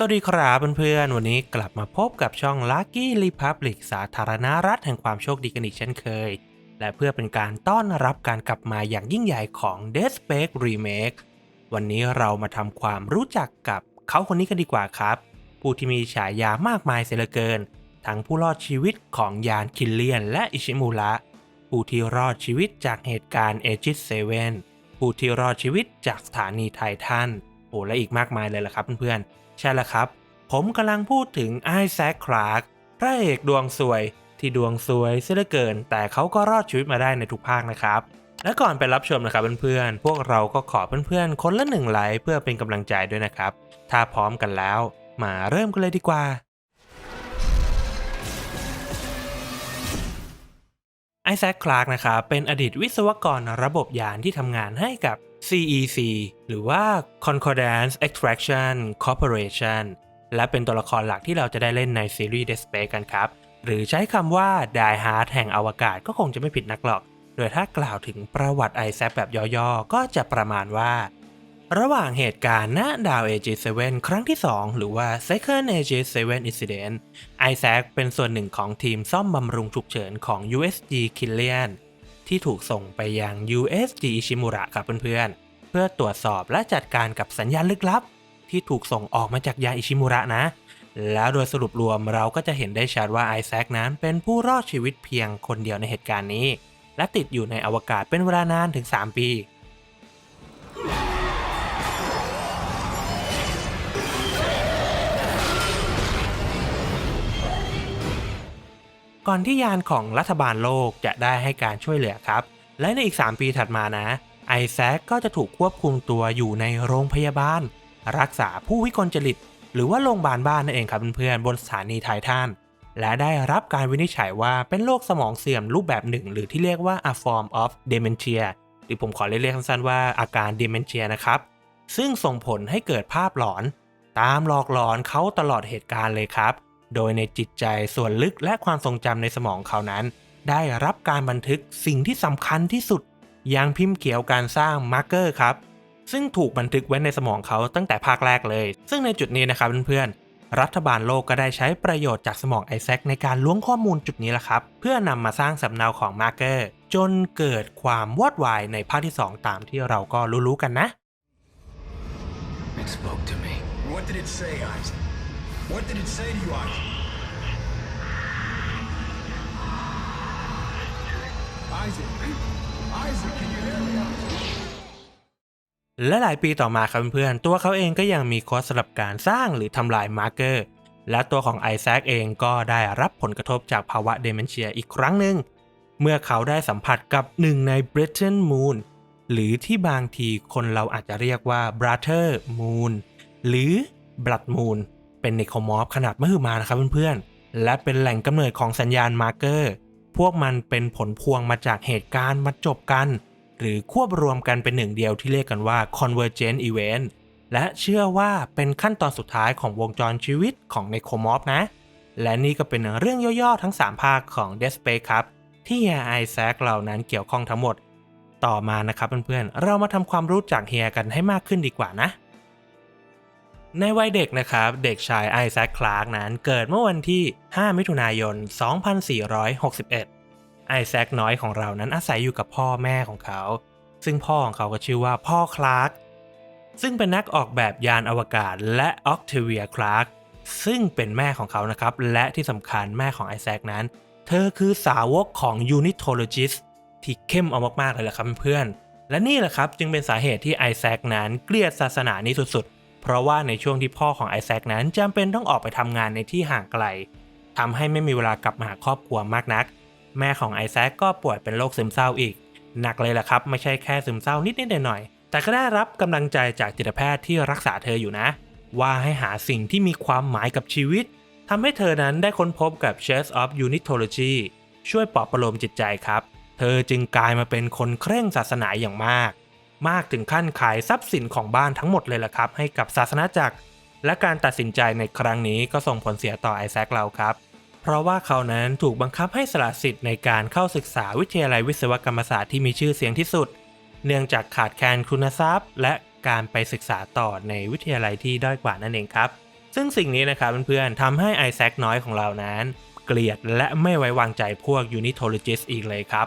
สวัสดีครับเพื่อนๆ วันนี้กลับมาพบกับช่อง Lucky Republic สาธารณรัฐแห่งความโชคดีกันอีกเช่นเคย และเพื่อเป็นการต้อนรับการกลับมาอย่างยิ่งใหญ่ของ Dead Space Remake วันนี้เรามาทำความรู้จักกับเขาคนนี้กันดีกว่าครับ ผู้ที่มีฉายามากมายเสียเหลือเกิน ทั้งผู้รอดชีวิตของยานคิลเลียนและอิชิมุระผู้ที่รอดชีวิตจากเหตุการณ์เอจิสเซเว่นผู้ที่รอดชีวิตจากสถานีไททันโอ้และอีกมากมายเลยล่ะครับเพื่อนๆ ใช่แล้วครับ ผมกำลังพูดถึงไอแซคคลาร์กพระเอกดวงสวยที่ดวงสวยเสียเหลือเกิน แต่เขาก็รอดชีวิตมาได้ในทุกภาคนะครับ และก่อนไปรับชมนะครับเพื่อนๆ พวกเราก็ขอเพื่อนๆ คนละหนึ่งไลค์เพื่อเป็นกำลังใจด้วยนะครับ ถ้าพร้อมกันแล้ว มาเริ่มกันเลยดีกว่า ไอแซค คลาร์กนะครับเป็นอดีตวิศวกรระบบยานที่ทำงานให้กับ CEC หรือว่า Concordance Extraction Corporation และเป็นตัวละครหลักที่เราจะได้เล่นในซีรีส์ Dead Space กันครับ หรือใช้คำว่า Die Hard แห่งอวกาศก็คงจะไม่ผิดนักหรอก โดยถ้ากล่าวถึงประวัติไอแซคแบบย่อๆ ก็จะประมาณว่า ระหว่างเหตุการณ์ณดาว AG7 ครั้งที่ 2 หรือว่า Second AG7 Incident ไอแซคเป็นส่วนหนึ่งของทีมซ่อมบำรุงฉุกเฉินของ USG Killian ที่ถูกส่งไปยัง USG Ishimura ครับเพื่อนๆ เพื่อตรวจสอบและจัดการกับสัญญาณลึกลับ ที่ถูกส่งออกมาจากยาอิชิมุระนะ แล้วโดยสรุปรวมเราก็จะเห็นได้ชัดว่าไอแซคนั้นเป็นผู้รอดชีวิตเพียงคนเดียวในเหตุการณ์นี้ และติดอยู่ในอวกาศเป็นเวลานานถึง 3 ปี ก่อนที่ยานของรัฐบาลโลกจะได้ให้การช่วยเหลือครับ และในอีก 3 ปีถัดมานะ ไอแซคก็จะถูกควบคุมตัวอยู่ในโรงพยาบาล รักษาผู้วิกลจริต หรือว่าโรงพยาบาลบ้านนั่นเองครับเพื่อนๆบนสถานีไททันและได้รับการวินิจฉัยว่าเป็นโรคสมองเสื่อมรูปแบบหนึ่ง หรือที่เรียกว่า a form of dementia หรือผมขอเรียกสั้นๆว่าอาการ dementia นะครับ ซึ่งส่งผลให้เกิดภาพหลอน ตามหลอกหลอนเขาตลอดเหตุการณ์เลยครับ โดยในจิตใจส่วนลึกและความทรงจำในสมองเขานั้น ได้รับการบันทึกสิ่งที่สำคัญที่สุด อย่างพิมพ์เขียวการสร้างมาร์เกอร์ครับ ซึ่งถูกบันทึกไว้ในสมองเขาตั้งแต่ภาคแรกเลย ซึ่งในจุดนี้นะครับเพื่อนๆ รัฐบาลโลกก็ได้ใช้ประโยชน์จากสมองไอแซคในการล้วงข้อมูลจุดนี้แหละครับ เพื่อนำมาสร้างสำเนาของมาร์เกอร์ จนเกิดความวอดวายในภาคที่ 2 ตามที่เราก็รู้ๆกันนะ It spoke to me. What did it say, Isaac? What did it say to you, Isaac? Isaac? Isaac, can you hear me? และหลายปีต่อมาครับเพื่อนๆตัวเขาเองก็ยังมีคอร์สสำหรับการสร้างหรือทำลายมาร์เกอร์ และตัวของไอแซคเองก็ได้รับผลกระทบจากภาวะเดเมนเชียอีกครั้งหนึ่ง เมื่อเขาได้สัมผัสกับหนึ่งใน b r i t a i n Moon หรือที่บางทีคนเราอาจจะเรียกว่า Brother Moon หรือ Blood Moon เป็นเนโครมอร์ฟขนาดมหึมานะครับเพื่อนๆ และเป็นแหล่งกำเนิดของสัญญาณมาร์เกอร์ พวกมันเป็นผลพวงมาจากเหตุการณ์มาจบกัน หรือควบรวมกันเป็นหนึ่งเดียวที่เรียกกันว่า convergent event และเชื่อว่าเป็นขั้นตอนสุดท้ายของวงจรชีวิตของเนโครมอร์ฟนะ และนี่ก็เป็นเรื่องย่อๆทั้ง 3 ภาคของ Dead Space ครับ ที่เฮียไอแซคเหล่านั้นเกี่ยวข้องทั้งหมด ต่อมานะครับเพื่อนๆ เรามาทำความรู้จักเฮียกันให้มากขึ้นดีกว่านะ ในวัยเด็กนะครับ เด็กชายไอแซคคลาร์กนั้นเกิดเมื่อวันที่ 5 มิถุนายน 2461 ไอแซคน้อยของเรานั้นอาศัยอยู่กับพ่อแม่ของเขา ซึ่งพ่อของเขาก็ชื่อว่าพ่อคลาร์กซึ่งเป็นนักออกแบบยานอวกาศและออกเทเวียคลาร์กซึ่งเป็นแม่ของเขานะครับ และที่สำคัญแม่ของไอแซคนั้น เธอคือสาวกของ Unitologist ที่เข้มเอามากๆเลยแหละครับเพื่อนและนี่แหละครับจึงเป็นสาเหตุที่ไอแซคนั้นเกลียดศาสนานี้สุดๆ เพราะว่าในช่วงที่พ่อของไอแซคนั้นจำเป็นต้องออกไปทำงานในที่ห่างไกลทำให้ไม่มีเวลากลับมาหาครอบครัวมากนัก แม่ของไอแซคก็ป่วยเป็นโรคซึมเศร้าอีก หนักเลยล่ะครับ ไม่ใช่แค่ซึมเศร้านิดๆหน่อยๆแต่ก็ได้รับกำลังใจจากจิตแพทย์ที่รักษาเธออยู่นะ ว่าให้หาสิ่งที่มีความหมายกับชีวิตทำให้เธอนั้นได้ค้นพบกับ Church of Unitology ช่วยปลอบประโลมจิตใจครับ เธอจึงกลายมาเป็นคนเคร่งศาสนาอย่างมาก มากถึงขั้นขายทรัพย์สินของบ้านทั้งหมดเลยล่ะครับ ให้กับศาสนาจักร และการตัดสินใจในครั้งนี้ก็ส่งผลเสียต่อไอแซคเราครับ เพราะว่าเขานั้นถูกบังคับให้สละสิทธิ์ในการเข้าศึกษาวิทยาลัยวิศวกรรมศาสตร์ที่มีชื่อเสียงที่สุด เนื่องจากขาดแคลนคุณทรัพย์ และการไปศึกษาต่อในวิทยาลัยที่ด้อยกว่านั่นเองครับ ซึ่งสิ่งนี้นะครับเพื่อนๆทำให้ไอแซคน้อยของเรานั้น เกลียดและไม่ไว้วางใจพวกยูนิโทโลจิสอีกเลยครับ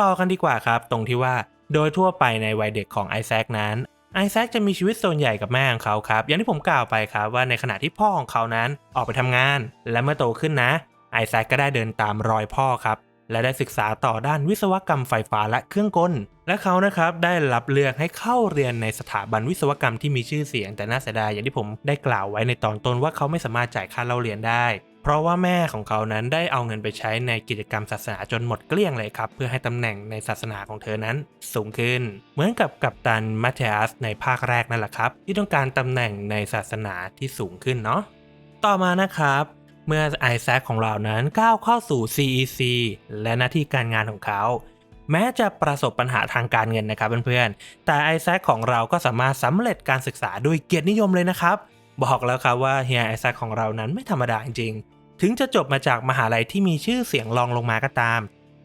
ต่อกันดีกว่าครับ ตรงที่ว่าโดยทั่วไปในวัยเด็กของไอแซคนั้นไอแซคจะมีชีวิตส่วนใหญ่กับแม่ของเขาครับ อย่างที่ผมกล่าวไปครับว่าในขณะที่พ่อของเขานั้นออกไปทำงาน และเมื่อโตขึ้นนะ ไอแซคก็ได้เดินตามรอยพ่อครับ และได้ศึกษาต่อด้านวิศวกรรมไฟฟ้าและเครื่องกล และเขานะครับได้รับเลือกให้เข้าเรียนในสถาบันวิศวกรรมที่มีชื่อเสียงแต่น่าเสียดายอย่างที่ผมได้กล่าวไว้ในตอนต้นว่าเขาไม่สามารถจ่ายค่าเล่าเรียนได้ เพราะว่าแม่ของเขานั้นได้เอาเงินไปใช้ในกิจกรรมศาสนาจนหมดเกลี้ยงเลยครับ เพื่อให้ตำแหน่งในศาสนาของเธอนั้นสูงขึ้น เหมือนกับกัปตันมาเทอัสในภาคแรกนั่นแหละครับ ที่ต้องการตำแหน่งในศาสนาที่สูงขึ้นเนาะต่อมานะครับเมื่อไอแซคของเรานั้นก้าวเข้าสู่ CEC และหน้าที่การงานของเขา แม้จะประสบปัญหาทางการเงินนะครับเพื่อนๆ แต่ไอแซคของเราก็สามารถสำเร็จการศึกษาด้วยเกียรตินิยมเลยนะครับ บอกแล้วครับว่าเฮียไอแซคของเรานั้นไม่ธรรมดาจริง ถึงจะจบมาจากมหาลัยที่มีชื่อเสียงรองลงมาก็ตาม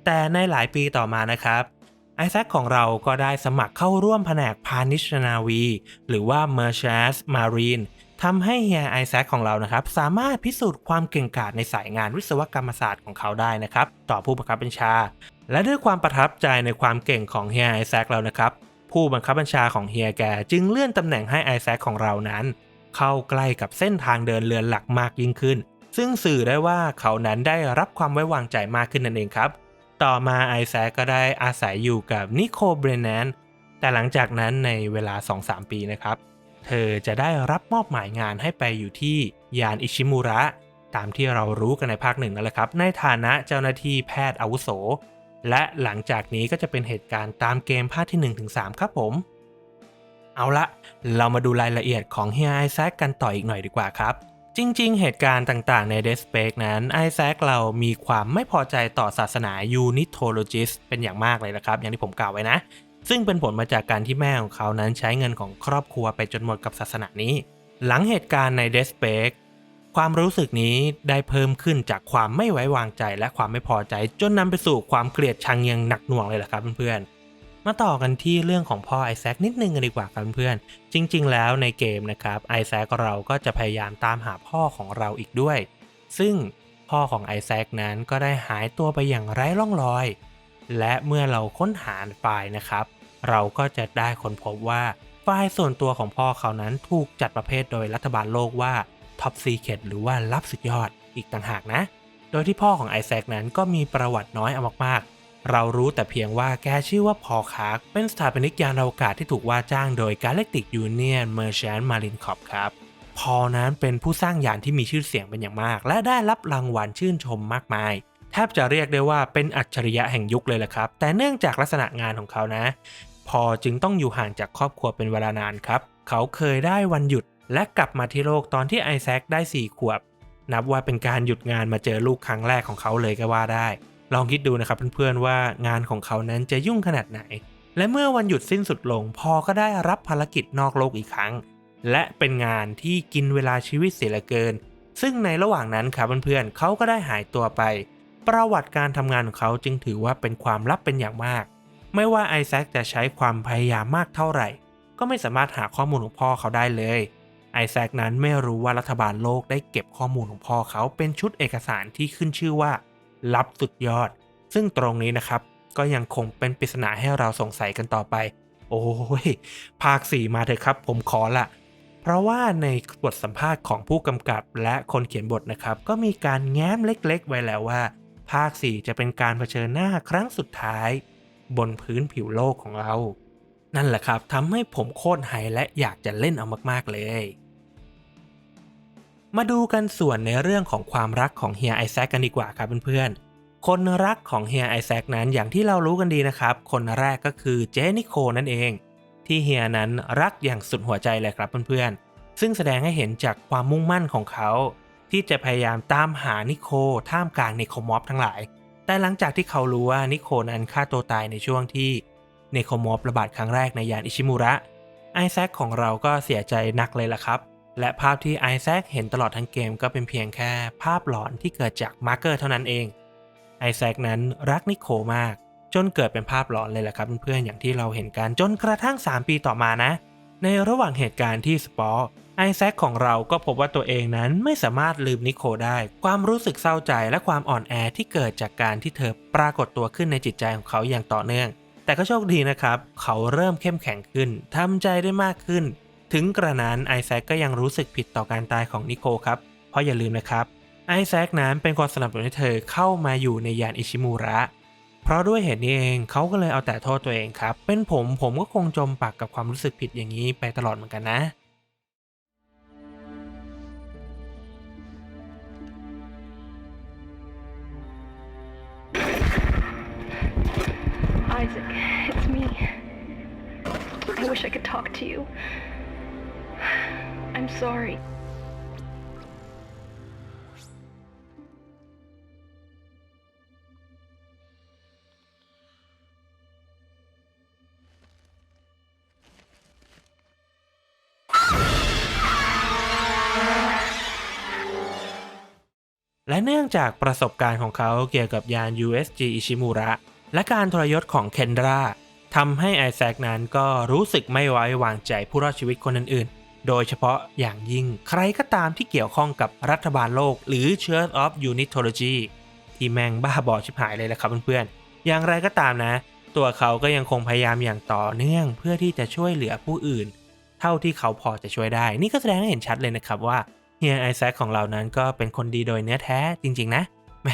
แต่ในหลายปีต่อมานะครับไอแซคของเราก็ได้สมัครเข้าร่วมแผนกพาณิชนาวี หรือว่า Merchants Marine ทำให้เฮียไอแซคของเรานะครับ สามารถพิสูจน์ความเก่งกาจในสายงานวิศวกรรมศาสตร์ของเขาได้นะครับ ต่อผู้บังคับบัญชา และด้วยความประทับใจในความเก่งของเฮียไอแซคแล้วนะครับ ผู้บังคับบัญชาของเฮียแกจึงเลื่อนตำแหน่งให้ไอแซคของเรานั้น เข้าใกล้กับเส้นทางเดินเรือนหลักมากยิ่งขึ้น ซึ่งสื่อได้ว่าเขานั้นได้รับความไว้วางใจมากขึ้นนั่นเองครับ ต่อมาไอแซคก็ได้อาศัยอยู่กับนิโคเบรแนนแต่หลังจากนั้นในเวลา 2-3 ปีนะครับ เธอจะได้รับมอบหมายงานให้ไปอยู่ที่ยานอิชิมุระ ตามที่เรารู้กันในภาคหนึ่งนั่นแหละครับ ในฐานะเจ้าหน้าที่แพทย์อาวุโส และหลังจากนี้ก็จะเป็นเหตุการณ์ตามเกมภาคที่ 1-3 ครับผม เอาละเรามาดูรายละเอียดของเฮียไอแซคกันต่ออีกหน่อยดีกว่าครับ จริง ๆ เหตุการณ์ต่างๆ ใน d e s p a c นั้นไอแซคเรามีความไม่พอใจต่อศาสนา Unitologist เป็นอย่างมากเลยนะครับ อย่างที่ผมกล่าวไว้นะ ซึ่งเป็นผลมาจากการที่แม่ของเขานั้นใช้เงินของครอบครัวไปจนหมดกับศาสนานี้ หลังเหตุการณ์ใน d e s p a c ความรู้สึกนี้ได้เพิ่มขึ้นจากความไม่ไว้วางใจและความไม่พอใจ จนนำไปสู่ความเกลียดชังอยังหนักหน่วงเลยล่ะครับเพื่อนๆ มาต่อกันที่เรื่องของพ่อไอแซคนิดนึงกันดีกว่าครับเพื่อนจริง ๆ แล้วในเกมนะครับไอแซคเราก็จะพยายามตามหาพ่อของเราอีกด้วย ซึ่งพ่อของไอแซคนั้นก็ได้หายตัวไปอย่างไร้ร่องรอย และเมื่อเราค้นหาไฟล์นะครับ เราก็จะได้ค้นพบว่าไฟล์ส่วนตัวของพ่อเขานั้นถูกจัดประเภทโดยรัฐบาลโลกว่า Top Secret หรือว่าลับสุดยอดอีกต่างหากนะ โดยที่พ่อของไอแซคนั้นก็มีประวัติน้อยเอามากๆ เรารู้แต่เพียงว่าแกชื่อว่าพอลคาร์กเป็นสถาปนิกยานอวกาศที่ถูกว่าจ้างโดย Galactic Union Merchant Marine Corp ครับพอนั้นเป็นผู้สร้างยานที่มีชื่อเสียงเป็นอย่างมาก และได้รับรางวัลชื่นชมมากมาย แทบจะเรียกได้ว่าเป็นอัจฉริยะแห่งยุคเลยแหละครับ แต่เนื่องจากลักษณะงานของเขานะ พอจึงต้องอยู่ห่างจากครอบครัวเป็นเวลานานครับ เขาเคยได้วันหยุด และกลับมาที่โลกตอนที่ไอแซคได้ 4 ขวบ นับว่าเป็นการหยุดงานมาเจอลูกครั้งแรกของเขาเลยก็ว่าได้ ลองคิดดูนะครับเพื่อนๆว่างานของเขานั้นจะยุ่งขนาดไหน และเมื่อวันหยุดสิ้นสุดลงพอก็ได้รับภารกิจนอกโลกอีกครั้ง และเป็นงานที่กินเวลาชีวิตเสียเหลือเกิน ซึ่งในระหว่างนั้นครับเพื่อนๆเขาก็ได้หายตัวไป ประวัติการทำงานของเขาจึงถือว่าเป็นความลับเป็นอย่างมาก ไม่ว่าไอแซคจะใช้ความพยายามมากเท่าไหร่ ก็ไม่สามารถหาข้อมูลของพ่อเขาได้เลยไอแซคนั้นไม่รู้ว่ารัฐบาลโลกได้เก็บข้อมูลของพ่อเขาเป็นชุดเอกสารที่ขึ้นชื่อว่า ลับสุดยอด ซึ่งตรงนี้นะครับ ก็ยังคงเป็นปริศนาให้เราสงสัยกันต่อไป โอ้ย ภาค 4 มาเถอะครับ ผมขอละเพราะว่าในบทสัมภาษณ์ของผู้กำกับและคนเขียนบทนะครับ ก็มีการแง้มเล็กๆ ไว้แล้วว่า ภาค 4 จะเป็นการเผชิญหน้าครั้งสุดท้าย บนพื้นผิวโลกของเรา นั่นแหละครับทำให้ผมโคตรไฮและอยากจะเล่นเอามากๆเลย มาดูกันส่วนในเรื่องของความรักของเฮียไอแซคกันดีกว่าครับเพื่อนๆ คนรักของเฮียไอแซคนั้นอย่างที่เรารู้กันดีนะครับ คนแรกก็คือเจนิโคนั่นเอง ที่เฮียนั้นรักอย่างสุดหัวใจเลยครับเพื่อนๆ ซึ่งแสดงให้เห็นจากความมุ่งมั่นของเขา ที่จะพยายามตามหานิโคท่ามกลางเนโคมอฟทั้งหลาย แต่หลังจากที่เขารู้ว่านิโคนั้นฆ่าตัวตายในช่วงที่เนโคมอฟระบาดครั้งแรกในยานอิชิมุระไอแซคของเราก็เสียใจหนักเลยล่ะครับ และภาพที่ไอแซคเห็นตลอดทั้งเกมก็เป็นเพียงแค่ภาพหลอนที่เกิดจากมาร์เกอร์เท่านั้นเอง ไอแซคนั้นรักนิโคมาก จนเกิดเป็นภาพหลอนเลยแหละครับเพื่อนๆอย่างที่เราเห็นกันจนกระทั่ง 3 ปีต่อมานะ ในระหว่างเหตุการณ์ที่สปอร์ไอไอแซคของเราก็พบว่าตัวเองนั้นไม่สามารถลืมนิโคได้ ความรู้สึกเศร้าใจและความอ่อนแอที่เกิดจากการที่เธอปรากฏตัวขึ้นในจิตใจของเขาอย่างต่อเนื่อง แต่ก็โชคดีนะครับ เขาเริ่มเข้มแข็งขึ้นทำใจได้มากขึ้น ถึงกระนั้นไอแซคก็ยังรู้สึกผิดต่อการตายของนิโคครับ เพราะอย่าลืมนะครับ ไอแซคนั้นเป็นคนสนับสนุนให้เธอเข้ามาอยู่ในยานอิชิมูระ เพราะด้วยเหตุนี้เองเขาก็เลยเอาแต่โทษตัวเองครับ เป็นผมผมก็คงจมปักกับความรู้สึกผิดอย่างนี้ไปตลอดเหมือนกันนะ Isaac, it's me. I wish I could talk to you. I'm sorry. และเนื่องจากประสบการณ์ของเขาเกี่ยวกับยาน USG อิชิมูระ และการทรยศของเคนดราทำให้ไอแซคนั้นก็รู้สึกไม่ไว้วางใจผู้รอดชีวิตคนอื่นๆ โดยเฉพาะอย่างยิ่งใครก็ตามที่เกี่ยวข้องกับรัฐบาลโลก หรือ Church of Unitology ที่แม่งบ้าบอชิบหายเลยละครับเพื่อนๆ อย่างไรก็ตามนะ ตัวเขาก็ยังคงพยายามอย่างต่อเนื่องเพื่อที่จะช่วยเหลือผู้อื่น เท่าที่เขาพอจะช่วยได้ นี่ก็แสดงให้เห็นชัดเลยนะครับว่าเฮียไอแซคของเรานั้นก็เป็นคนดีโดยเนื้อแท้จริงๆนะแหม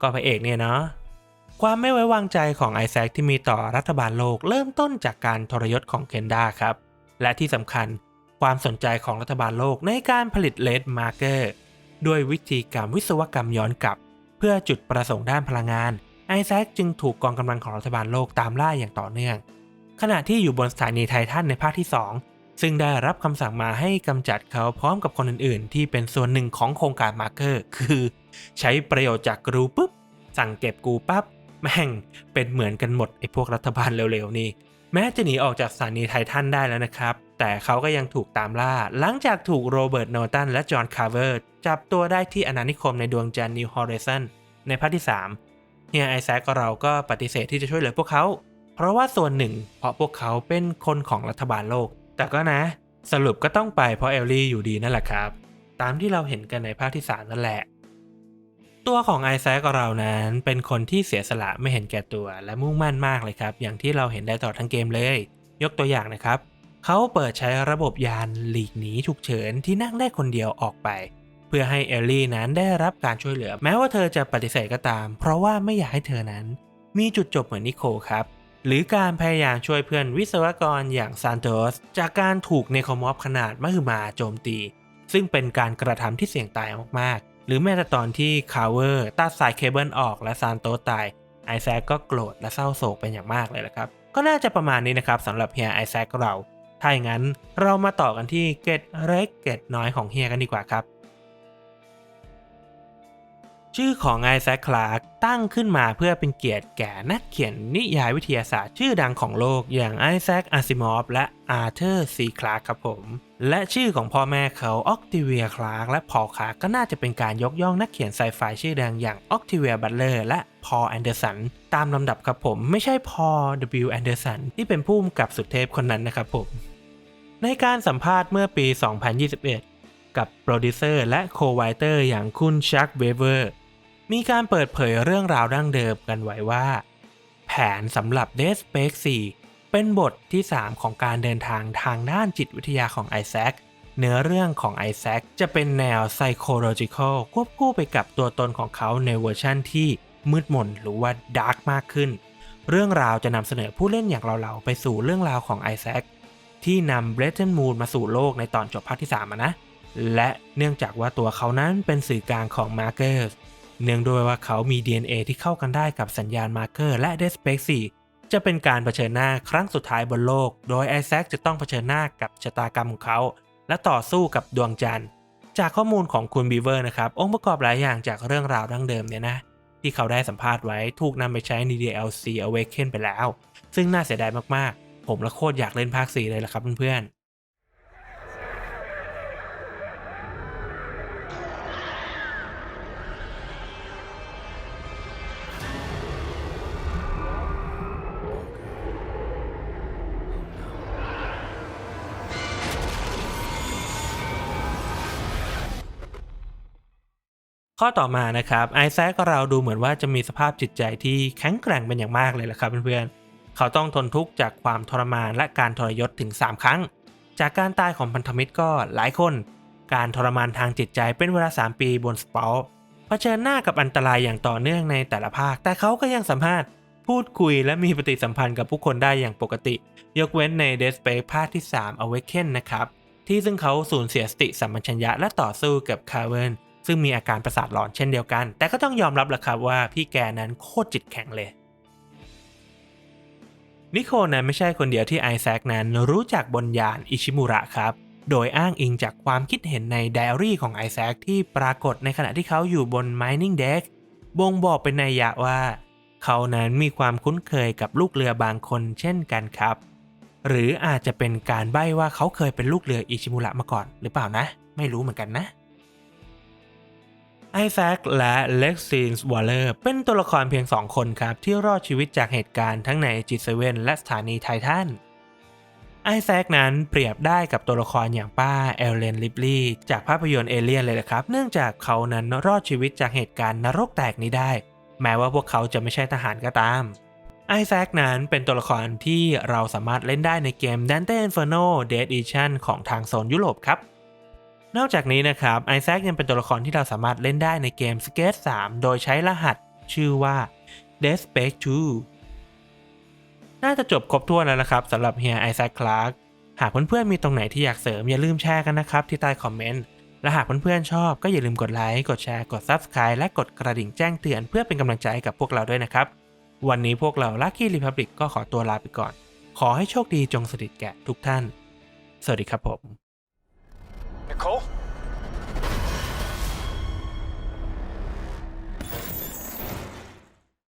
ก็พระเอกเนี่ยเนาะความไม่ไว้วางใจของไอแซคที่มีต่อรัฐบาลโลกเริ่มต้นจากการทรยศของเคนดาครับ และที่สำคัญ ความสนใจของรัฐบาลโลกในการผลิตเลดมาร์เกอร์ด้วยวิธีกรรวิศวกรรมย้อนกลับ เพื่อจุดประสงค์ด้านพลังงาน ไอแซคจึงถูกกองกำลังของรัฐบาลโลกตามล่าอย่างต่อเนื่อง ขณะที่อยู่บนสถานีไททันในภาคที่ 2 ซึ่งได้รับคำสั่งมาให้กำจัดเขาพร้อมกับคนอื่นๆ ที่เป็นส่วนหนึ่งของโครงการมาร์เกอร์ คือ ใช้ประโยชน์จากกรูปุ๊บ สั่งเก็บกูปั๊บแม่งเป็นเหมือนกันหมดไอ้พวกรัฐบาลเร็วๆ นี่ แม้จะหนีออกจากสถานีไททันได้แล้วนะครับ แต่เขาก็ยังถูกตามล่า หลังจากถูกโรเบิร์ตโนตันและจอห์นคาร์เวอร์จับตัวได้ที่อาณานิคมในดวงจันทร์นิวฮอริซอนในภาคที่ 3 เฮียไอแซคก็เราก็ปฏิเสธที่จะช่วยเหลือพวกเขา เพราะว่าส่วนหนึ่ง เพราะพวกเขาเป็นคนของรัฐบาลโลก แต่ก็นะ สรุปก็ต้องไปเพราะเอลลี่อยู่ดีนั่นแหละครับ ตามที่เราเห็นกันในภาคที่ 3 นั่นแหละ ตัวของไอแซคเรานั้นเป็นคนที่เสียสละไม่เห็นแก่ตัว และมุ่งมั่นมากเลยครับ อย่างที่เราเห็นได้ตลอดทั้งเกมเลย ยกตัวอย่างนะครับ เขาเปิดใช้ระบบยานหลีกหนีฉุกเฉินที่นั่งได้คนเดียวออกไป เพื่อให้เอลลี่นั้นได้รับการช่วยเหลือ แม้ว่าเธอจะปฏิเสธก็ตาม เพราะว่าไม่อยากให้เธอนั้น มีจุดจบเหมือนนิโคลครับหรือการพยายามช่วยเพื่อนวิศวกรอย่างซานโตสจากการถูกเนโครมอฟขนาดมหึมาโจมตี ซึ่งเป็นการกระทำที่เสี่ยงตายมากๆ หรือแม้แต่ตอนที่คาร์เวอร์ตัดสายเคเบิลออกและซานโตสตาย ไอแซคก็โกรธและเศร้าโศกเป็นอย่างมากเลยละครับ ก็น่าจะประมาณนี้นะครับสำหรับเฮียไอแซคเรา ถ้าอย่างนั้นเรามาต่อกันที่เกตเล็กเกตน้อยของเฮียกันดีกว่าครับ ชื่อของไอแซคคลาร์กตั้งขึ้นมาเพื่อเป็นเกียรติแก่นักเขียนนิยายวิทยาศาสตร์ชื่อดังของโลกอย่างไอแซคอาซิมอฟและอาร์เธอร์ซีคลาร์กครับผม และชื่อของพ่อแม่เขาออกติเวียคลาร์กและพอคลาร์กก็น่าจะเป็นการยกย่องนักเขียนไซไฟชื่อดังอย่างออกติเวียบัตเลอร์และพอแอนเดอร์สันตามลำดับครับผมไม่ใช่พอล W. แอนเดอร์สันที่เป็นผู้กำกับสุดเทพคนนั้นนะครับผม ในการสัมภาษณ์เมื่อปี 2021 กับโปรดิวเซอร์และโคไวเตอร์อย่างคุณชักเวเวอร์ มีการเปิดเผยเรื่องราวดั้งเดิมกันไว้ว่า แผนสำหรับ Dead Space 4 เป็นบทที่ 3 ของการเดินทางทางด้านจิตวิทยาของไอแซคเนื้อเรื่องของไอแซคจะเป็นแนว psychological ควบคู่ไปกับตัวตนของเขาในเวอร์ชั่นที่มืดมนหรือว่าดาร์กมากขึ้น เรื่องราวจะนำเสนอผู้เล่นอย่างเราๆ ไปสู่เรื่องราวของไอแซค ที่นำเบรเทนมูนมาสู่โลกในตอนจบภาคที่3อะนะ และเนื่องจากว่าตัวเขานั้นเป็นสื่อกลางของมาร์เกอร์เนื่องด้วยว่าเขามี DNA ที่เข้ากันได้กับสัญญาณมาร์เกอร์และ d e s p e c 4จะเป็นการเผชิญหน้าครั้งสุดท้ายบนโลก โดยไอแซคจะต้องเผชิญหน้ากับชะตากรรมของเขา และต่อสู้กับดวงจันทร์ จากข้อมูลของคุณบีเวอร์นะครับ องค์ประกอบหลายอย่างจากเรื่องราวดั้งเดิมเนี่ยนะที่เขาได้สัมภาษณ์ไว้ถูกนำไปใช้ใน DLC Awaken ไปแล้ว ซึ่งน่าเสียดายมาก ผมละโคตรอยากเล่นภาคสี่เลยล่ะครับเพื่อนๆข้อต่อมานะครับไอแซคเราดูเหมือนว่าจะมีสภาพจิตใจที่แข็งแกร่งเป็นอย่างมากเลยล่ะครับเพื่อนๆ เขาต้องทนทุกข์จากความทรมานและการทรยศถึง 3 ครั้ง จากการตายของพันธมิตรก็หลายคน การทรมานทางจิตใจเป็นเวลา 3 ปีบนสปอลเผชิญหน้ากับอันตรายอย่างต่อเนื่องในแต่ละภาค แต่เขาก็ยังสามารถพูดคุยและมีปฏิสัมพันธ์กับผู้คนได้อย่างปกติ ยกเว้นใน Dead Space ภาคที่ 3 Awaken นะครับ ที่ซึ่งเขาสูญเสียสติสัมปชัญญะและต่อสู้กับคาร์เวนซึ่งมีอาการประสาทหลอนเช่นเดียวกัน แต่ก็ต้องยอมรับแหละครับว่าพี่แกนั้นโคตรจิตแข็งเลย นิโคนั้นไม่ใช่คนเดียวที่ไอแซคนั้นรู้จักบนยานอิชิมุระครับ โดยอ้างอิงจากความคิดเห็นในไดอารี่ของไอแซคที่ปรากฏในขณะที่เขาอยู่บน Mining Deck บ่งบอกเป็นนัยยะว่า เขานั้นมีความคุ้นเคยกับลูกเรือบางคนเช่นกันครับ หรืออาจจะเป็นการใบ้ว่าเขาเคยเป็นลูกเรืออิชิมุระมาก่อนหรือเปล่านะ ไม่รู้เหมือนกันนะ ไอแซคและเล็กซีนส์วอลเลอร์เป็นตัวละครเพียงสองคนครับ ที่รอดชีวิตจากเหตุการณ์ทั้งในจิตเซเว่นและสถานีไททันไอแซคนั้นเปรียบได้กับตัวละครอย่างป้าเอลเลนลิปลีย์จากภาพยนตร์เอเลียนเลยละครับ เนื่องจากเขานั้นรอดชีวิตจากเหตุการณ์นรกแตกนี้ได้ แม้ว่าพวกเขาจะไม่ใช่ทหารก็ตามไอแซคนั้นเป็นตัวละครที่เราสามารถเล่นได้ในเกม Dante Inferno Dead Edition ของทางโซนยุโรปครับ นอกจากนี้นะครับไอแซคยังเป็นตัวละครที่เราสามารถเล่นได้ในเกม Skate 3โดยใช้รหัสชื่อว่า Death Space 2น่าจะจบครบถ้วนแล้วนะครับสำหรับเฮียไอแซคคลาร์กหากเพื่อนๆมีตรงไหนที่อยากเสริมอย่าลืมแชร์กันนะครับที่ใต้คอมเมนต์และหากเพื่อนๆชอบก็อย่าลืมกดไลค์ กดแชร์ กด Subscribe และกดกระดิ่งแจ้งเตือนเพื่อเป็นกำลังใจกับพวกเราด้วยนะครับ วันนี้พวกเรา Lucky Republic ก็ขอตัวลาไปก่อน ขอให้โชคดีจงสถิตแก่ทุกท่าน สวัสดีครับผม Cole.